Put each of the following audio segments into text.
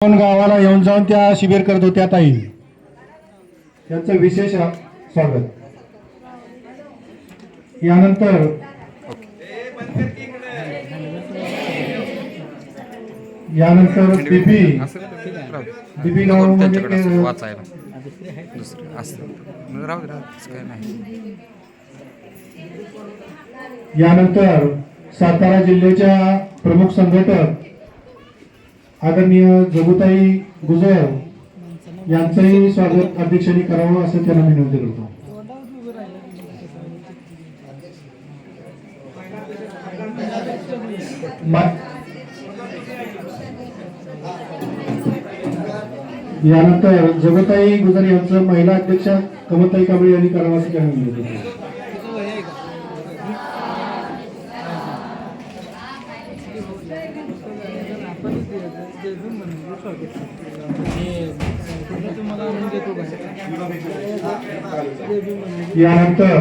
दोन गावाला येऊन जाऊन त्या शिबिर करत होत्या ताई. त्यांचं विशेष स्वागत. यानंतर यानंतर. बीबी गाव म्हणजे यानंतर सातारा जिल्ह्याच्या प्रमुख संघटक आदरणीय जगुताई गुजर यांचंही स्वागत अध्यक्षांनी करावं असं त्यांना विनंती करतो. यानंतर जगताई गुजर यांचं महिला अध्यक्ष कमलताई कांबळे यांनी करावं असं त्यांना विनंती करतो. यानंतर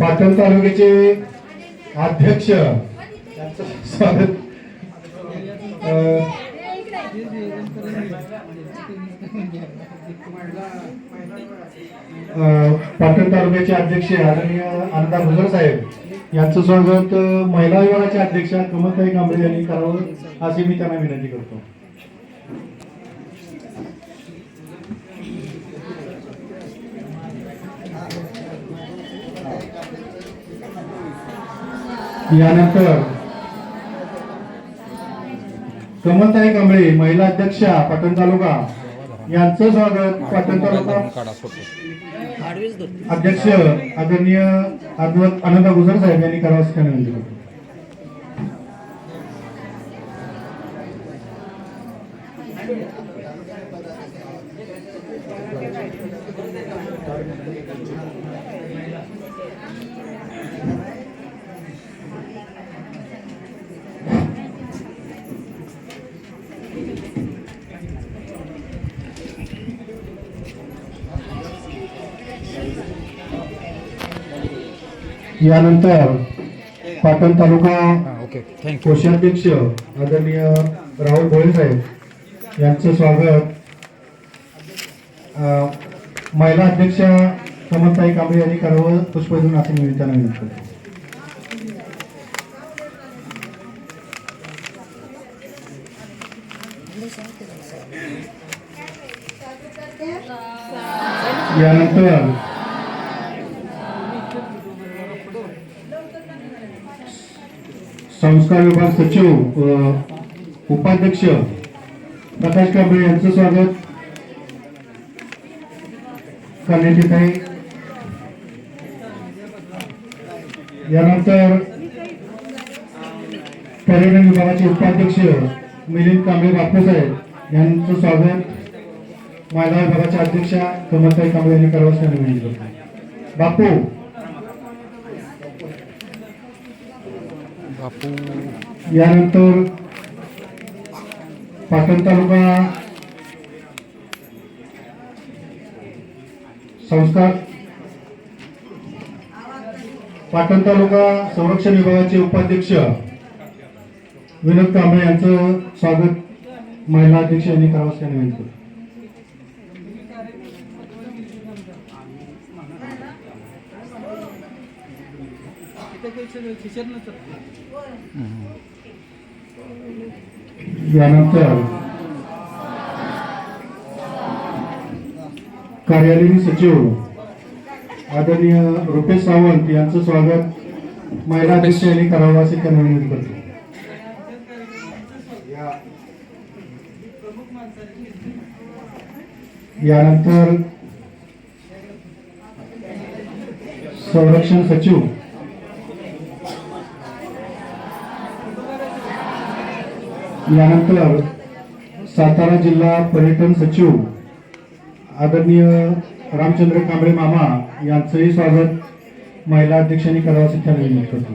पाटण तालुक्याचे अध्यक्ष स्वागत. अं, अं, पाटण तालुक्याचे अध्यक्ष आदरणीय आनंदा भुजर साहेब. यांचं स्वागत महिला विभागाच्या अध्यक्षा कमलताई कांबळे यांनी करावं अशी मी त्यांना विनंती करतो. यानंतर कमलताई कांबळे महिला अध्यक्षा पाटण तालुका. यांचं स्वागत पाटण तालुका अध्यक्ष आदरणीय आनंद गुजर साहेब यांनी करावं असं विनंती करतो. यानंतर पाटण तालुका कोषाध्यक्ष आदरणीय राहुल भोळे साहेब यांचं स्वागत. महिला अध्यक्ष कमलताई कांबळे यांनी करावं पुष्पदेऊन असं मी त्यांना विनंती करतो. यानंतर संस्कार विभाग सचिव उपाध्यक्ष प्रकाश कांबळे यांचं स्वागत. करण्यात येत आहे. यानंतर पर्यटन विभागाचे उपाध्यक्ष मिलिंद कांबळे आहे यांचं स्वागत. महिला विभागाच्या अध्यक्षा कमलताई कांबळे यांनी करावं असं विनंती बापू बापू यानंतर पाटण तालुका संस्कार पाटण तालुका संरक्षण विभागाचे उपाध्यक्ष विनोद कांबळे यांचं स्वागत महिला अध्यक्ष यांनी करावं विनंती यानंतर कार्यालयीन सचिव आदरणीय रुपेश सावंत यांचं स्वागत महिला अध्यक्ष यांनी करावं असे त्यांना विनंती करतो. यानंतर संरक्षण सचिव यानंतर सातारा जिल्हा पर्यटन सचिव आदरणीय रामचंद्र कांबळे मामा यांचंही स्वागत महिला अध्यक्षांनी करावं असं त्यांना विनंती करतो.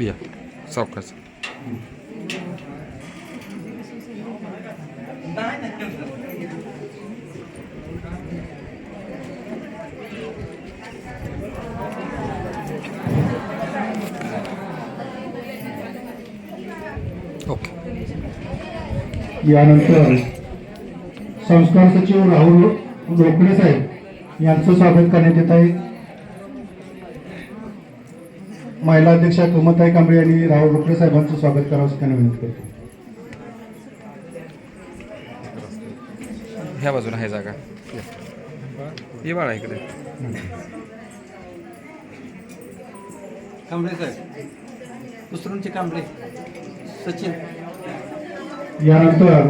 या सावकाश. ओके यानंतर संस्कार सचिव राहुल रोकडे साहेब यांचं स्वागत करण्यात येत आहे. महिला अध्यक्षा कोमताई कांबळे यांनी राहुल रोकडे साहेबांचं स्वागत करावं असं त्यांना विनंती करतो. ह्या बाजूला आहे जागा. ये बाळा इकडे. कांबळे साहेब. दुसऱ्यांचे कांबळे. सचिन. यानंतर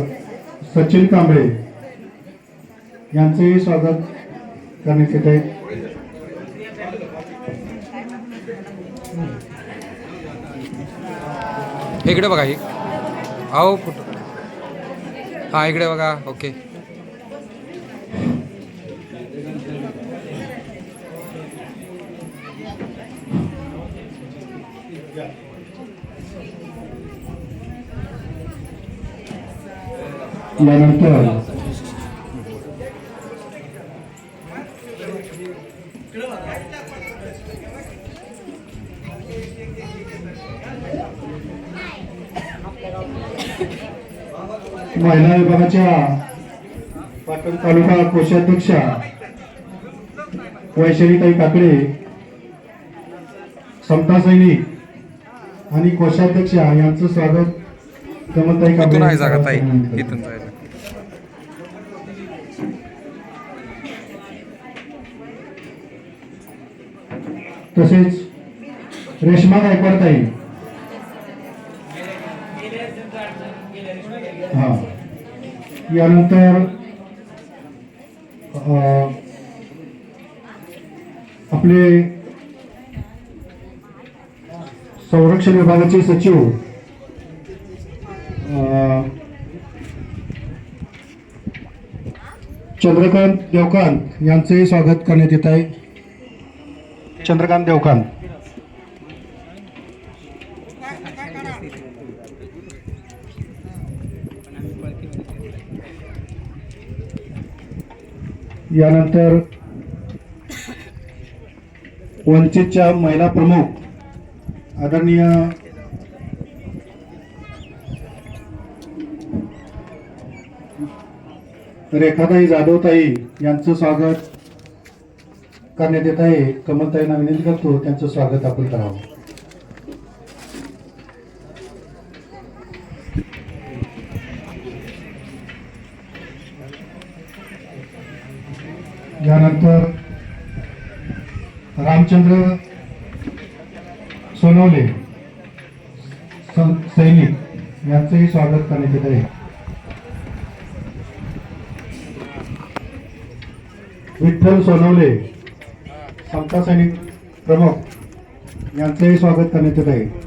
सचिन कांबळे यांचंही स्वागत करण्यात येत आहे. इकडे बघा ही आओ हां इकडे बघा ओके. यानंतर महिला विभागाच्या पाटण तालुका कोषाध्यक्षा वैशालीताई काकडे समता सैनिक आणि कोषाध्यक्षा यांचं स्वागत. इथून आहे जागा ताई. इथून जायचं. तसेच रेश्मा गायकवाड ताई. हा. यानंतर आपले संरक्षण विभागाचे सचिव चंद्रकांत देवकांत यांचंही स्वागत करण्यात येत आहे. चंद्रकांत देवकांत. यानंतर वंचितच्या महिला प्रमुख आदरणीय रेखाताई जाधवताई यांचं स्वागत करण्यात येत आहे. कमलताईंना विनंती करतो त्यांचं स्वागत आपण करावं. यानंतर रामचंद्र सोनवले स- सैनिक यांचंही स्वागत करण्यात येत आहे. विठ्ठल सोनवले समता सैनिक प्रमुख यांचंही स्वागत करण्यात येत आहे.